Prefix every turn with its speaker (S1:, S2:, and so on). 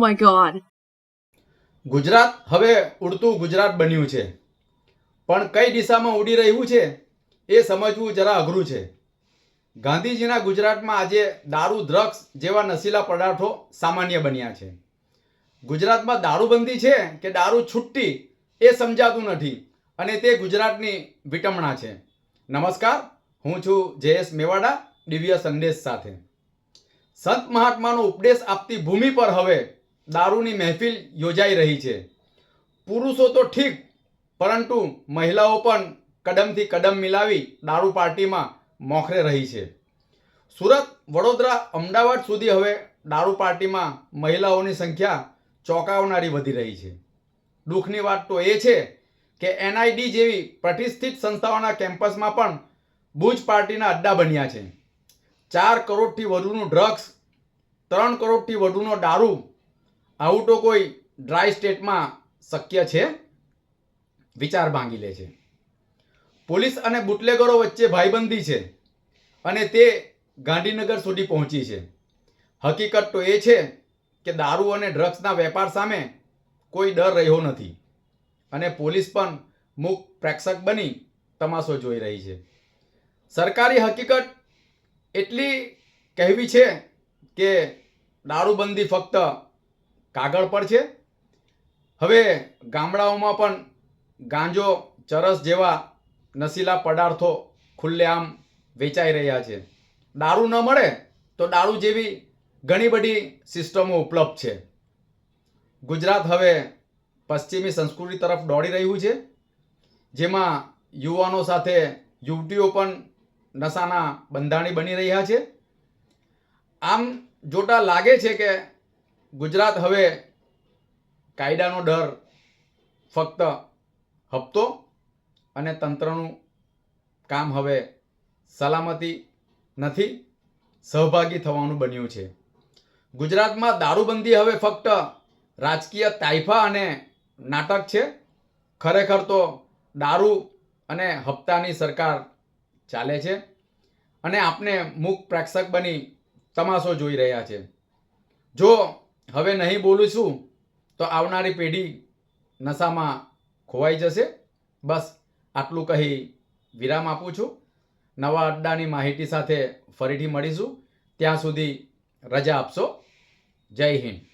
S1: my God
S2: Gujarat હવે ઉડતું ગુજરાત બન્યું છે. પણ કઈ દિશામાં ઉડી રહ્યું છે એ સમજવું જરા અઘરું છે. ગાંધીજીના ગુજરાતમાં આજે દારૂ ડ્રગ્સ જેવા નશીલા પદાર્થો સામાન્ય બન્યા છે. ગુજરાતમાં દારૂબંધી છે કે દારૂ છૂટતી એ સમજાતું નથી અને તે ગુજરાતની વિટમણા છે. નમસ્કાર, હું છું જયેશ મેવાડા, દિવ્ય સંદેશ સાથે. સંત મહાત્માનો ઉપદેશ આપતી ભૂમિ પર હવે દારૂની મહેફિલ યોજાઈ રહી છે. પુરુષો તો ઠીક, પરંતુ મહિલાઓ પણ કદમથી કદમ મિલાવી દારૂ પાર્ટીમાં મોખરે રહી છે. સુરત, વડોદરા, અમદાવાદ સુધી હવે દારૂ પાર્ટીમાં મહિલાઓની સંખ્યા ચોંકાવનારી વધી રહી છે. દુઃખની વાત તો એ છે કે એનઆઈડી જેવી પ્રતિષ્ઠિત સંસ્થાઓના કેમ્પસમાં પણ બુજ પાર્ટીના અડ્ડા બન્યા છે. ચાર કરોડથી વધુનું ડ્રગ્સ, ત્રણ કરોડથી વધુનો દારૂ આવું તો કોઈ ડ્રાય સ્ટેટમાં શક્ય છે? વિચાર ભાંગી લે છે. પોલીસ અને બુટલેગરો વચ્ચે ભાઈબંધી છે અને તે ગાંધીનગર સુધી પહોંચી છે. હકીકત તો એ છે કે દારૂ અને ડ્રગ્સના વેપાર સામે કોઈ ડર રહ્યો નથી અને પોલીસ પણ મૂક પ્રેક્ષક બની તમાશો જોઈ રહી છે. સરકારી હકીકત એટલી કહેવી છે કે દારૂબંધી ફક્ત કાગળ પર છે. હવે ગામડાઓમાં પણ ગાંજો, ચરસ જેવા નશીલા પદાર્થો ખુલ્લેઆમ વેચાઈ રહ્યા છે. દારૂ ન મળે તો દારૂ જેવી ઘણી બધી સિસ્ટમો ઉપલબ્ધ છે. ગુજરાત હવે પશ્ચિમી સંસ્કૃતિ તરફ દોડી રહ્યું છે. જેમાં યુવાનો સાથે યુવતીઓ પણ નશાના બંધાણી બની રહ્યા છે. આમ જોતા લાગે છે કે ગુજરાત હવે કાયદાનો ડર ફક્ત હપ્તો અને તંત્રનું કામ હવે સલામતી નથી, સહભાગી થવાનું બન્યું છે. ગુજરાતમાં દારૂબંધી હવે ફક્ત રાજકીય તાઇફા અને નાટક છે. ખરેખર તો દારૂ અને હપ્તાની સરકાર ચાલે છે અને આપને મૂક પ્રેક્ષક બની તમાશો જોઈ રહ્યા છે. જો હવે નહીં બોલું છું તો આવનારી પેઢી નશામાં ખોવાઈ જશે. બસ આટલું કહી વિરામ આપું છું. નવા અડ્ડાની માહિતી સાથે ફરીથી મળીશું. ત્યાં સુધી રજા આપશો. જય હિન્દ.